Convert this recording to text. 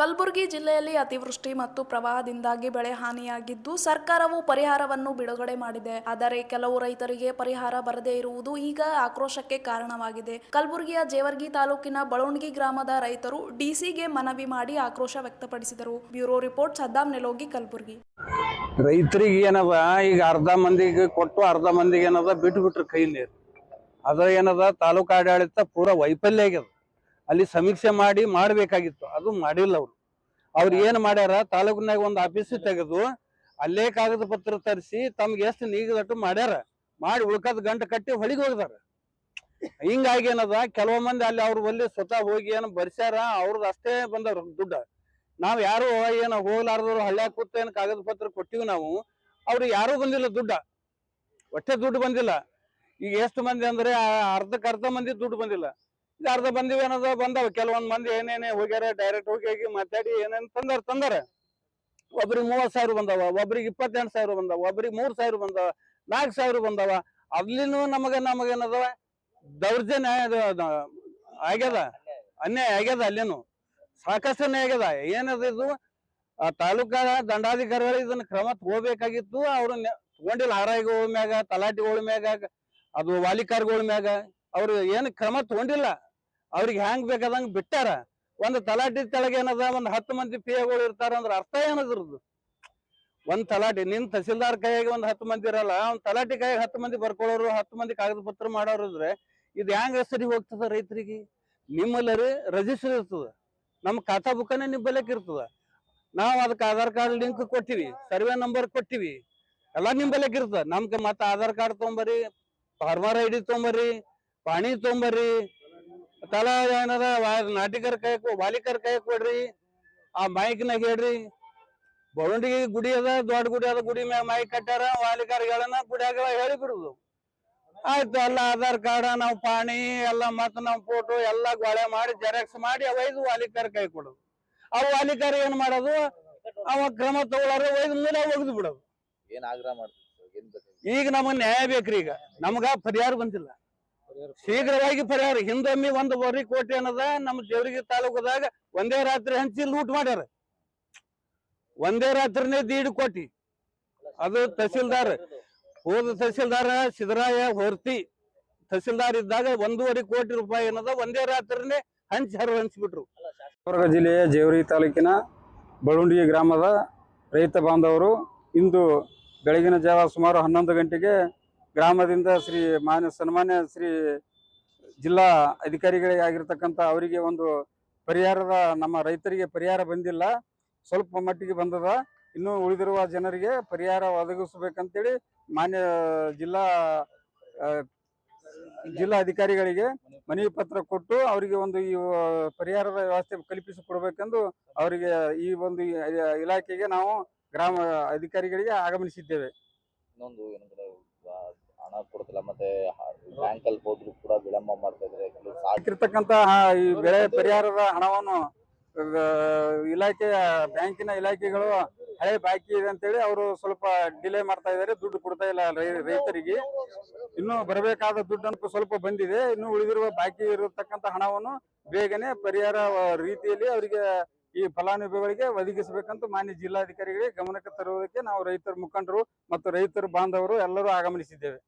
ಕಲಬುರಗಿ ಜಿಲ್ಲೆಯಲ್ಲಿ ಅತಿವೃಷ್ಟಿ ಮತ್ತು ಪ್ರವಾಹದಿಂದಾಗಿ ಬೆಳೆ ಹಾನಿಯಾಗಿದ್ದು ಸರ್ಕಾರವು ಪರಿಹಾರವನ್ನು ಬಿಡುಗಡೆ ಮಾಡಿದೆ. ಆದರೆ ಕೆಲವು ರೈತರಿಗೆ ಪರಿಹಾರ ಬರದೇ ಇರುವುದು ಈಗ ಆಕ್ರೋಶಕ್ಕೆ ಕಾರಣವಾಗಿದೆ. ಕಲಬುರಗಿಯ ಜೇವರ್ಗಿ ತಾಲೂಕಿನ ಬಳೋಣಗಿ ಗ್ರಾಮದ ರೈತರು ಡಿಸಿಗೆ ಮನವಿ ಮಾಡಿ ಆಕ್ರೋಶ ವ್ಯಕ್ತಪಡಿಸಿದರು. Bureau report Saddam Nelogi, Kalaburagi. ರೈತರಿಗೆ ಏನದ, ಈಗ ಅರ್ಧ ಮಂದಿಗೆ ಕೊಟ್ಟು ಅರ್ಧ ಮಂದಿಗೆ ಏನದ ಬಿಟ್ಟು ಬಿಟ್ರು ಕೈಲಿ ಅದ ಏನದ, ತಾಲೂಕು ಆಡಳಿತ ಪೂರ ವೈಫಲ್ಯ ಆಗ್ಯದ. ಅಲ್ಲಿ ಸಮೀಕ್ಷೆ ಮಾಡಿ ಮಾಡಬೇಕಾಗಿತ್ತು. ಅದು ಮಾಡಿಲ್ಲ ಅವರು. ಅವ್ರು ಏನ್ ಮಾಡ್ಯಾರ? ತಾಲೂಕಿನಾಗ ಒಂದು ಆಫೀಸ್ ತೆಗೆದು ಅಲ್ಲೇ ಕಾಗದ ಪತ್ರ ತರಿಸಿ ತಮ್ಗೆ ಎಷ್ಟು ನೀಗದಟ್ಟು ಮಾಡ್ಯಾರ? ಮಾಡಿ ಉಳ್ಕದ್ ಗಂಟು ಕಟ್ಟಿ ಹೊಳಿಗೆ ಹೋಗಿದಾರ. ಹಿಂಗಾಗಿ ಏನದ? ಕೆಲವು ಮಂದಿ ಅಲ್ಲಿ ಅವ್ರ ಬಲ್ಲಿ ಸ್ವತಃ ಹೋಗಿ ಏನು ಬರ್ಸ್ಯಾರ? ಅವ್ರದ್ದು ಅಷ್ಟೇ ಬಂದವ್ರ ದುಡ್ಡ. ನಾವ್ ಯಾರು ಏನ ಹೋಗ್ಲಾರ್ದವ್ರು ಹಳ್ಳ್ಯಾಗ ಕೂತ ಏನು ಕಾಗದ ಪತ್ರ ಕೊಟ್ಟಿವಿ ನಾವು ಅವ್ರಿಗೆ ಯಾರು ಬಂದಿಲ್ಲ ದುಡ್ಡ. ಒಟ್ಟೆ ದುಡ್ಡು ಬಂದಿಲ್ಲ. ಈಗ ಎಷ್ಟು ಮಂದಿ ಅಂದ್ರೆ ಆ ಅರ್ಧಕ್ಕೆ ಅರ್ಧ ಮಂದಿ ದುಡ್ಡು ಬಂದಿಲ್ಲ. ಈಗ ಅರ್ಧ ಬಂದಿವಿ ಏನದ ಬಂದವ. ಕೆಲವೊಂದ್ ಮಂದಿ ಏನೇನೆ ಹೋಗ್ಯಾರ ಡೈರೆಕ್ಟ್ ಹೋಗಿ ಹೋಗಿ ಮಾತಾಡಿ ಏನೇನ್ ತಂದಾರ ತಂದಾರ. ಒಬ್ರಿಗೆ ಮೂವತ್ ಸಾವಿರ ಬಂದಾವ, ಒಬ್ರಿಗೆ ಇಪ್ಪತ್ತೆಂಟು ಸಾವಿರ ಬಂದಾವ, ಒಬ್ರಿಗೆ ಮೂರ್ ಸಾವಿರ ಬಂದಾವ, ನಾಲ್ಕು ಸಾವಿರ ಬಂದಾವ. ಅಲ್ಲಿನೂ ನಮಗ ನಮಗೇನದವ ದೌರ್ಜನ್ಯ ಆಗ್ಯದ? ಅನ್ಯಾಯ ಆಗ್ಯದ ಅಲ್ಲಿನೂ? ಸಾಕಷ್ಟು ಅನ್ಯಾಯ ಆಗ್ಯದ. ಏನದ ಇದು? ಆ ತಾಲೂಕಾ ದಂಡಾಧಿಕಾರಿಗಳು ಇದನ್ನ ಕ್ರಮ ತಗೋಬೇಕಾಗಿತ್ತು. ಅವ್ರು ತಗೊಂಡಿಲ್ಲ. ಆರಾಯಿಗಳ ಮ್ಯಾಗ, ತಲಾಟಿಗಳ ಮ್ಯಾಗ, ಅದು ವಾಲಿಕಾರ್ಗಳ ಮ್ಯಾಗ. ಅವ್ರು ಏನು ಕ್ರಮ ತಗೊಂಡಿಲ್ಲ. ಅವ್ರಿಗೆ ಹ್ಯಾಂಗ್ ಬೇಕಾದಂಗ್ ಬಿಟ್ಟಾರ ಒಂದ್ ತಲಾಟಿ ತೆಳಗೆ ಏನದ, ಒಂದ್ ಹತ್ತು ಮಂದಿ ಪಿ ಎಗಳು ಇರ್ತಾರ ಅಂದ್ರ ಅರ್ಥ ಏನದ್ರದ್ದು ಒಂದ್ ತಲಾಟಿ, ನಿನ್ ತಹಸೀಲ್ದಾರ್ ಕೈಯಾಗ ಒಂದ್ ಹತ್ತು ಮಂದಿ ಇರಲ್ಲ ಒಂದ್ ತಲಾಟಿ ಕೈಯಾಗ ಹತ್ತು ಮಂದಿ ಬರ್ಕೊಳ್ಳೋರು ಹತ್ತು ಮಂದಿ ಕಾಗದ ಪತ್ರ ಮಾಡೋರು ಇದ್ರೆ ಇದು ಹ್ಯಾಂಗ ಸರಿ ಹೋಗ್ತದ ರೈತರಿಗೆ? ನಿಮ್ಮಲ್ಲರಿ ರಜಿಸ್ಟರ್ ಇರ್ತದ. ನಮ್ ಖಾತಾ ಬುಕ್ಕನೇ ನಿಂಬಲಕ್ ಇರ್ತದ. ನಾವ್ ಅದಕ್ಕೆ ಆಧಾರ್ ಕಾರ್ಡ್ ಲಿಂಕ್ ಕೊಟ್ಟಿವಿ, ಸರ್ವೆ ನಂಬರ್ ಕೊಟ್ಟಿವಿ, ಎಲ್ಲಾ ನಿಂಬಲಕ್ ಇರ್ತದ. ನಮ್ಗೆ ಮತ್ತ ಆಧಾರ್ ಕಾರ್ಡ್ ತೊಗೊಂಬರ್ರಿ ಫಾರ್ಮರ್ ಐ ಡಿ ತೊಗೊಂಬರ್ರಿ ಪಾಣಿ ತೊಗೊಂಬರ್ರಿ ತಲ ಏನದ ನಾಟಿಕರ ಕೈ ಬಾಲಿಕರ ಕೈ ಕೊಡ್ರಿ ಆ ಮೈಕ್ನಾಗ ಹೇಳ್ರಿ. ಬೌಂಡಿಗೆ ಗುಡಿ ಅದ ದೊಡ್ಡ ಗುಡಿ ಅದ ಗುಡಿ ಮ್ಯಾಗ ಮೈಕ್ ಕಟ್ಟಾರ ಹೇಳನ ಗುಡಿಯಾಗ ಹೇಳಿ ಬಿಡುದು. ಆಯ್ತು ಎಲ್ಲ ಆಧಾರ್ ಕಾರ್ಡ್ ನಾವ್ ಪಾಣಿ ಎಲ್ಲ ಮತ್ತ ನಮ್ ಫೋಟೋ ಎಲ್ಲಾ ಗೊಳೆ ಮಾಡಿ ಜೆರಾಕ್ಸ್ ಮಾಡಿ ಅವೈದು ವಾಲಿಕರ್ ಕೈ ಕೊಡೋದು. ಅವ್ ವಾಲಿಕರ್ ಏನ್ ಮಾಡೋದು? ಅವ ಕ್ರಮ ತಗೊಳ್ಳಾರ ವೈದು ಮೂಲ ಒಗ್ದು ಬಿಡೋದು. ಏನ್ ಆಗ್ರಹ ಮಾಡ್ತೀವಿ ಈಗ ನಮಗ್ ನ್ಯಾಯ ಬೇಕ್ರಿ ಈಗ. ನಮ್ಗ ಪರಿಹಾರ ಬಂದಿಲ್ಲ ಶೀಘ್ರವಾಗಿ ಪರಿಹಾರ. ಹಿಂದೊಮ್ಮೆ ಒಂದು ವರಿ ಕೋಟಿ ಅನ್ನದ ನಮ್ಮ ಜೇವರಿಗೆ ತಾಲೂಕದಾಗ ಒಂದೇ ರಾತ್ರಿ ಹಂಚಿ ಲೂಟ್ ಮಾಡ್ಯಾರ. ಒಂದೇ ರಾತ್ರಿನೇ ದೀಡ್ ಕೋಟಿ. ಅದು ತಹಸೀಲ್ದಾರ್, ಹೋದ ತಹಸೀಲ್ದಾರ ಸಿದ್ದರಾಯ ಹೊರ್ತಿ ತಹಸೀಲ್ದಾರ್ ಇದ್ದಾಗ ಒಂದೂವರೆ ಕೋಟಿ ರೂಪಾಯಿ ಅನ್ನದ ಒಂದೇ ರಾತ್ರಿನೇ ಹಂಚಿ ಹರ ಹಂಚ್ಬಿಟ್ರು. ಶಿವಮೊಗ್ಗ ಜಿಲ್ಲೆಯ ಜೇವರಿ ತಾಲೂಕಿನ ಬಳುಂಡಿ ಗ್ರಾಮದ ರೈತ ಬಾಂಧವರು ಇಂದು ಬೆಳಗಿನ ಜಾವ ಸುಮಾರು ಹನ್ನೊಂದು ಗಂಟೆಗೆ ಗ್ರಾಮದಿಂದ ಶ್ರೀ ಮಾನ್ಯ ಸನ್ಮಾನ್ಯ ಶ್ರೀ ಜಿಲ್ಲಾ ಅಧಿಕಾರಿಗಳಿಗೆ ಆಗಿರ್ತಕ್ಕಂಥ ಅವರಿಗೆ ಒಂದು ಪರಿಹಾರದ, ನಮ್ಮ ರೈತರಿಗೆ ಪರಿಹಾರ ಬಂದಿಲ್ಲ. ಸ್ವಲ್ಪ ಮಟ್ಟಿಗೆ ಬಂದದ. ಇನ್ನು ಉಳಿದಿರುವ ಜನರಿಗೆ ಪರಿಹಾರ ಒದಗಿಸಬೇಕಂತೇಳಿ ಮಾನ್ಯ ಜಿಲ್ಲಾ ಜಿಲ್ಲಾ ಅಧಿಕಾರಿಗಳಿಗೆ ಮನವಿ ಪತ್ರ ಕೊಟ್ಟು ಅವರಿಗೆ ಒಂದು ಈ ಪರಿಹಾರದ ವ್ಯವಸ್ಥೆ ಕಲ್ಪಿಸಿಕೊಡ್ಬೇಕೆಂದು ಅವರಿಗೆ ಈ ಒಂದು ಇಲಾಖೆಗೆ ನಾವು ಗ್ರಾಮ ಅಧಿಕಾರಿಗಳಿಗೆ ಆಗಮನಿಸಿದ್ದೇವೆ ಕೊಡ್ತಿಲ್ಲ ಮತ್ತೆ ಹೋದ್ರು ಕೂಡ ವಿಳಂಬ ಮಾಡ್ತಾ ಇದ್ದಾರೆ ಬೆಳೆ ಪರಿಹಾರದ ಹಣವನ್ನು ಇಲಾಖೆ ಇಲಾಖೆಯ, ಬ್ಯಾಂಕಿನ ಇಲಾಖೆಗಳು ಹಳೆ ಬಾಕಿ ಇದೆ ಅಂತೇಳಿ ಅವರು ಸ್ವಲ್ಪ ಡಿಲೇ ಮಾಡ್ತಾ ಇದ್ದಾರೆ ದುಡ್ಡು ಕೊಡ್ತಾ ಇಲ್ಲ ರೈತರಿಗೆ. ಇನ್ನು ಬರಬೇಕಾದ ದುಡ್ಡನ್ನು ಸ್ವಲ್ಪ ಬಂದಿದೆ. ಇನ್ನು ಉಳಿದಿರುವ ಬಾಕಿ ಇರತಕ್ಕಂತ ಹಣವನ್ನು ಬೇಗನೆ ಪರಿಹಾರ ರೀತಿಯಲ್ಲಿ ಅವರಿಗೆ ಈ ಫಲಾನುಭವಿಗಳಿಗೆ ಒದಗಿಸಬೇಕಂತ ಮಾನ್ಯ ಜಿಲ್ಲಾಧಿಕಾರಿಗಳಿಗೆ ಗಮನಕ್ಕೆ ತರುವುದಕ್ಕೆ ನಾವು ರೈತರ ಮುಖಂಡರು ಮತ್ತು ರೈತರು ಬಾಂಧವರು ಎಲ್ಲರೂ ಆಗಮನಿಸಿದ್ದೇವೆ.